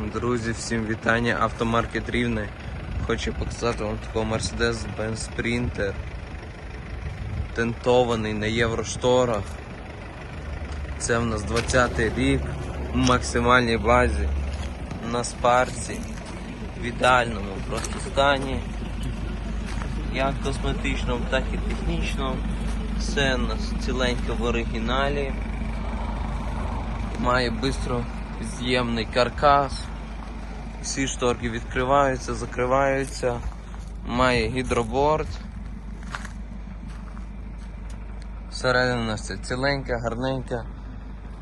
Друзі, всім вітання. Автомаркет Рівне. Хочу показати вам такого Mercedes-Benz Sprinter. Тентований на єврошторах. Це в нас 20-й рік в максимальній базі на спарці. В ідеальному просто стані. Як косметичному, так і технічному. Все у нас ціленьке в оригіналі. Має бистро з'ємний каркас. Всі шторки відкриваються, закриваються. Має гідроборд. Всередина у ціленька, гарненька,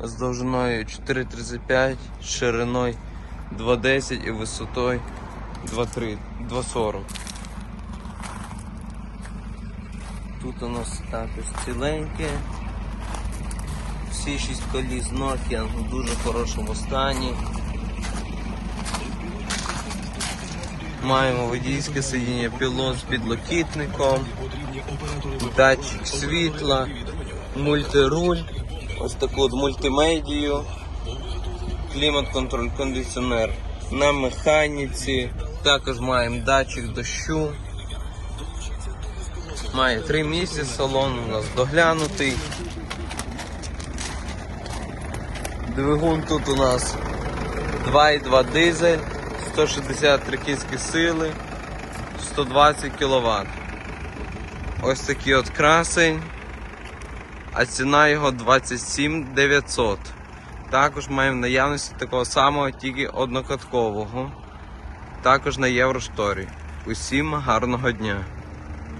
з довжиною 4,35, шириною 2,10 і висотою 2,40. Тут у нас також ціленьке. Всі шість коліс Nokia в дуже хорошому стані. Маємо водійське сидіння пілот з підлокітником, датчик світла, мультируль, ось таку от мультимедію, клімат-контроль, кондиціонер на механіці. Також маємо датчик дощу. Має три місця, салон у нас доглянутий. Двигун тут у нас 2,2 дизель, 163 кінські сили, 120 кВт. Ось такий от красень, а ціна його 27 900. Також маємо в наявності такого самого, тільки однокаткового. Також на Єврошторі. Усім гарного дня!